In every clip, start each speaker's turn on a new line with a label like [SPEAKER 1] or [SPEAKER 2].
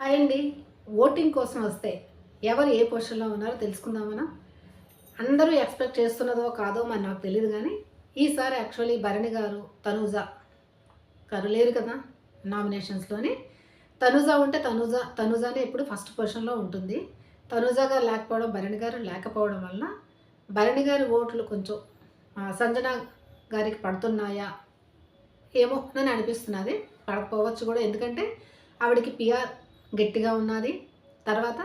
[SPEAKER 1] Hi అండి voting కోసం వస్తే ఎవరు ఏ పొజిషన్లో ఉన్నారో తెలుసుకుందామనా? అందరూ ఎక్స్పెక్ట్ చేస్తున్నదో కాదో మరి నాకు తెలియదు కానీ ఈసారి యాక్చువల్లీ భరణి గారు తనూజ గారు లేరు కదా నామినేషన్స్లోని. తనూజ ఉంటే తనూజ తనూజనే ఇప్పుడు ఫస్ట్ పొజిషన్లో ఉంటుంది. తనూజ గారు లేకపోవడం భరణి గారు లేకపోవడం వల్ల భరణి గారి ఓట్లు కొంచెం సంజన గారికి పడుతున్నాయా ఏమో అని అనిపిస్తున్నది. పడకపోవచ్చు కూడా ఎందుకంటే ఆవిడకి పిఆర్ గట్టిగా ఉన్నది. తర్వాత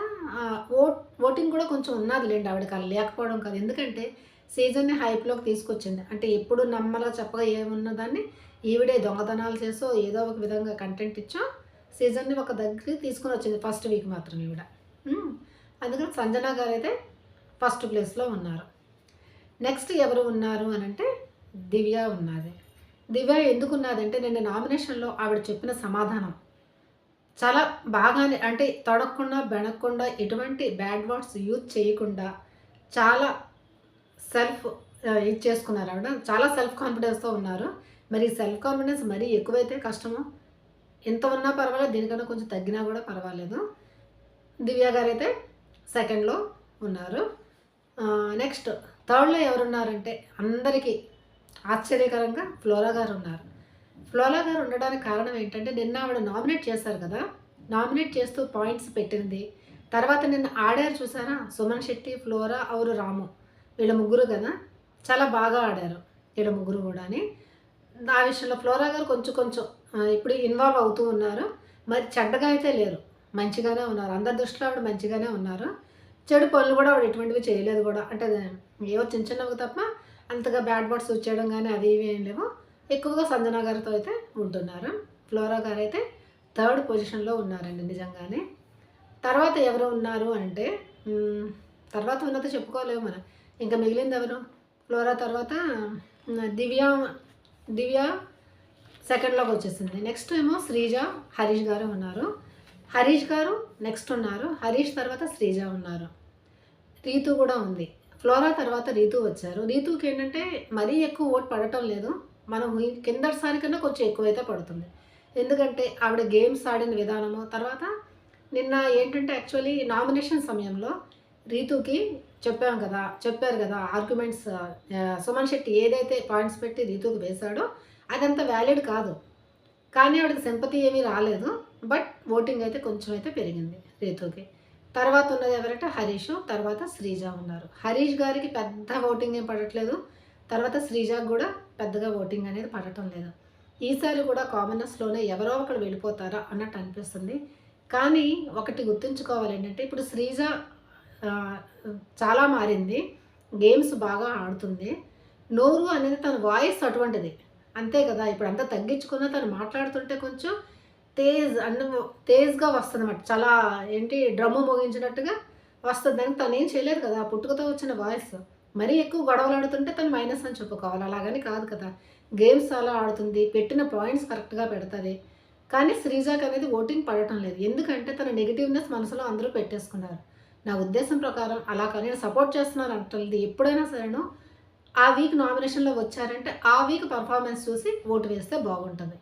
[SPEAKER 1] ఓ ఓటింగ్ కూడా కొంచెం ఉన్నది లేండి ఆవిడకి అలా లేకపోవడం కాదు. ఎందుకంటే సీజన్ని హైప్లోకి తీసుకొచ్చింది. అంటే ఎప్పుడు నమ్మలా చెప్పగా ఏమున్నదాన్ని ఈవిడే దొంగతనాలు చేసో ఏదో ఒక విధంగా కంటెంట్ ఇచ్చో సీజన్ని ఒక దగ్గరికి తీసుకొని వచ్చింది ఫస్ట్ వీక్ మాత్రం ఈవిడ. అందుకని సంజన గారు అయితే ఫస్ట్ ప్లేస్లో ఉన్నారు. నెక్స్ట్ ఎవరు ఉన్నారు అని అంటే దివ్య ఉన్నది. దివ్య ఎందుకు ఉన్నదంటే నిన్న నామినేషన్లో ఆవిడ చెప్పిన సమాధానం. చాలా బాగానే అంటే తొడగకుండా బెనక్కుండా ఎటువంటి బ్యాడ్ వర్డ్స్ యూజ్ చేయకుండా చాలా సెల్ఫ్ ఇది చేసుకున్నారు ఆవిడ. చాలా సెల్ఫ్ కాన్ఫిడెన్స్తో ఉన్నారు. మరి సెల్ఫ్ కాన్ఫిడెన్స్ మరీ ఎక్కువైతే కష్టము? ఎంత ఉన్నా పర్వాలేదు దీనికన్నా కొంచెం తగ్గినా కూడా పర్వాలేదు. దివ్య గారు అయితే సెకండ్లో ఉన్నారు. నెక్స్ట్ థర్డ్లో ఎవరున్నారంటే అందరికీ ఆశ్చర్యకరంగా ఫ్లోరా గారు ఉన్నారు. ఫ్లోరా గారు ఉండడానికి కారణం ఏంటంటే నిన్న ఆవిడ నామినేట్ చేశారు కదా నామినేట్ చేస్తూ పాయింట్స్ పెట్టింది. తర్వాత నిన్న ఆడారు చూసారా? సుమన్ శెట్టి ఫ్లోరా అవరు రాము. వీళ్ళ ముగ్గురు కదా చాలా బాగా ఆడారు వీళ్ళ ముగ్గురు కూడాని. ఆ విషయంలో ఫ్లోరా గారు కొంచెం కొంచెం ఇప్పుడు ఇన్వాల్వ్ అవుతూ ఉన్నారు. మరి చెడ్డగా అయితే లేరు మంచిగానే ఉన్నారు. అందరి దృష్టిలో ఆవిడ మంచిగానే ఉన్నారు. చెడు పనులు కూడా ఆవిడ ఎటువంటివి చేయలేదు కూడా. అంటే ఏవో చిన్న చిన్నవి తప్ప అంతగా బ్యాడ్ వర్డ్స్ వచ్చేయడం కానీ అది ఇవి ఏం లేవు. ఎక్కువగా సంజన గారితో అయితే ఉంటున్నారు? ఫ్లోరా గారు అయితే థర్డ్ పొజిషన్లో ఉన్నారండి నిజంగానే. తర్వాత ఎవరు ఉన్నారు అంటే తర్వాత ఉన్నది చెప్పుకోలేము మనం. ఇంకా మిగిలింది ఎవరు? ఫ్లోరా తర్వాత దివ్య దివ్య సెకండ్లోకి వచ్చేసింది. నెక్స్ట్ ఏమో శ్రీజ హరీష్ గారు ఉన్నారు. హరీష్ గారు నెక్స్ట్ ఉన్నారు. హరీష్ తర్వాత శ్రీజ ఉన్నారు. రీతు కూడా ఉంది. ఫ్లోరా తర్వాత రీతు వచ్చారు. రీతుకి ఏంటంటే మరీ ఎక్కువ ఓట్ పడటం లేదు. మనం కిందటిసారి కన్నా కొంచెం ఎక్కువైతే పడుతుంది. ఎందుకంటే ఆవిడ గేమ్స్ ఆడిన విధానము తర్వాత నిన్న ఏంటంటే యాక్చువల్లీ నామినేషన్ సమయంలో రీతుకి చెప్పాం కదా చెప్పారు కదా ఆర్గ్యుమెంట్స్ సుమన్ శెట్టి ఏదైతే పాయింట్స్ పెట్టి రీతుకి వేశాడో అదంత వ్యాలిడ్ కాదు. కానీ ఆవిడకి సింపతి ఏమీ రాలేదు బట్ ఓటింగ్ అయితే కొంచెం అయితే పెరిగింది రీతుకి. తర్వాత ఉన్నది ఎవరంటే హరీష్ తర్వాత శ్రీజ ఉన్నారు. హరీష్ గారికి పెద్ద ఓటింగ్ ఏం పడట్లేదు. తర్వాత శ్రీజాకు కూడా పెద్దగా ఓటింగ్ అనేది పడటం లేదు. ఈసారి కూడా కామనర్స్లోనే ఎవరో ఒకరు వెళ్ళిపోతారా అన్నట్టు అనిపిస్తుంది. కానీ ఒకటి గుర్తుంచుకోవాలి ఏంటంటే ఇప్పుడు శ్రీజ చాలా మారింది. గేమ్స్ బాగా ఆడుతుంది. నోరు అనేది తన వాయిస్ అటువంటిది. అంతే కదా ఇప్పుడు అంతా తగ్గించుకున్న తను మాట్లాడుతుంటే కొంచెం తేజ్ అన్న తేజ్గా వస్తుంది అనమాట చాలా ఏంటి డ్రమ్ము మోగించినట్టుగా వస్తుంది దానికి తను ఏం చేయలేదు కదా పుట్టుకతో వచ్చిన వాయిస్ మరీ ఎక్కువ గొడవలు ఆడుతుంటే తను మైనస్ అని చెప్పుకోవాలి. అలాగని కాదు కదా. గేమ్స్ అలా ఆడుతుంది పెట్టిన పాయింట్స్ కరెక్ట్గా పెడుతుంది. కానీ శ్రీజాక్ అనేది ఓటింగ్ పడటం లేదు. ఎందుకంటే తన నెగిటివ్నెస్ మనసులో అందరూ పెట్టేసుకున్నారు. నా ఉద్దేశం ప్రకారం అలా కానీ నేను సపోర్ట్ చేస్తున్నాను అంటది ఎప్పుడైనా సరేనో ఆ వీక్ నామినేషన్లో వచ్చారంటే ఆ వీక్ పర్ఫార్మెన్స్ చూసి ఓటు వేస్తే బాగుంటుంది.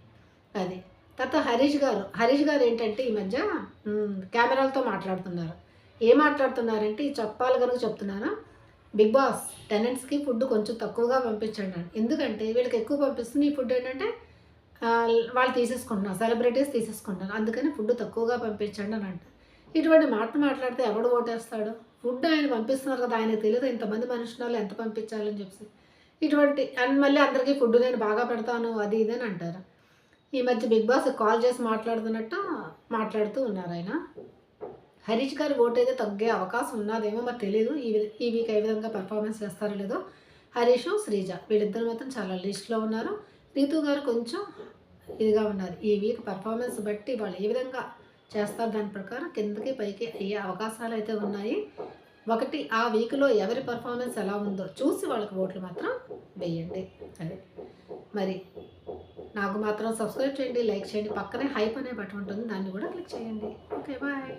[SPEAKER 1] అది. తర్వాత హరీష్ గారు హరీష్ గారు ఏంటంటే ఈ మధ్య కెమెరాలతో మాట్లాడుతున్నారు. ఏం మాట్లాడుతున్నారంటే ఈ చెప్పాలి కనుక చెప్తున్నాను. బిగ్ బాస్ టెనెంట్స్కి ఫుడ్ కొంచెం తక్కువగా పంపించండి అని. ఎందుకంటే వీళ్ళకి ఎక్కువ పంపిస్తుంది ఈ ఫుడ్ ఏంటంటే వాళ్ళు తీసేసుకుంటున్నారు సెలబ్రిటీస్ తీసేసుకుంటున్నారు. అందుకని ఫుడ్ తక్కువగా పంపించండి అని అంట. ఇటువంటి మాటలు మాట్లాడితే ఎవడు ఓటేస్తాడు? ఫుడ్ ఆయన పంపిస్తున్నారు కదా ఆయనకు తెలియదు ఇంతమంది మనుషులు ఎంత పంపించాలని చెప్పి ఇటువంటి అండ్ మళ్ళీ అందరికీ ఫుడ్ నేను బాగా పెడతాను అది ఇది అని అంటారు. ఈ మధ్య బిగ్ బాస్ కాల్ చేసి మాట్లాడుతున్నట్టు మాట్లాడుతూ ఉన్నారు ఆయన. హరీష్ గారి ఓటు అయితే తగ్గే అవకాశం ఉన్నదేమో మరి తెలియదు ఈ ఈ వీక్ ఏ విధంగా పర్ఫార్మెన్స్ చేస్తారో లేదో హరీష్ శ్రీజ వీళ్ళిద్దరు మాత్రం చాలా లిస్ట్లో ఉన్నారు. రీతు గారు కొంచెం ఇదిగా ఉన్నారు. ఈ వీక్ పర్ఫార్మెన్స్ బట్టి వాళ్ళు ఏ విధంగా చేస్తారు దాని ప్రకారం కిందకి పైకి అయ్యే అవకాశాలు అయితే ఉన్నాయి. ఒకటి ఆ వీక్లో ఎవరి పర్ఫార్మెన్స్ ఎలా ఉందో చూసి వాళ్ళకి ఓట్లు మాత్రం వేయండి. అదే. మరి నాకు మాత్రం సబ్స్క్రైబ్ చేయండి లైక్ చేయండి పక్కనే హైప్ అనే బటన్ ఉంటుంది. దాన్ని కూడా క్లిక్ చేయండి. Okay bye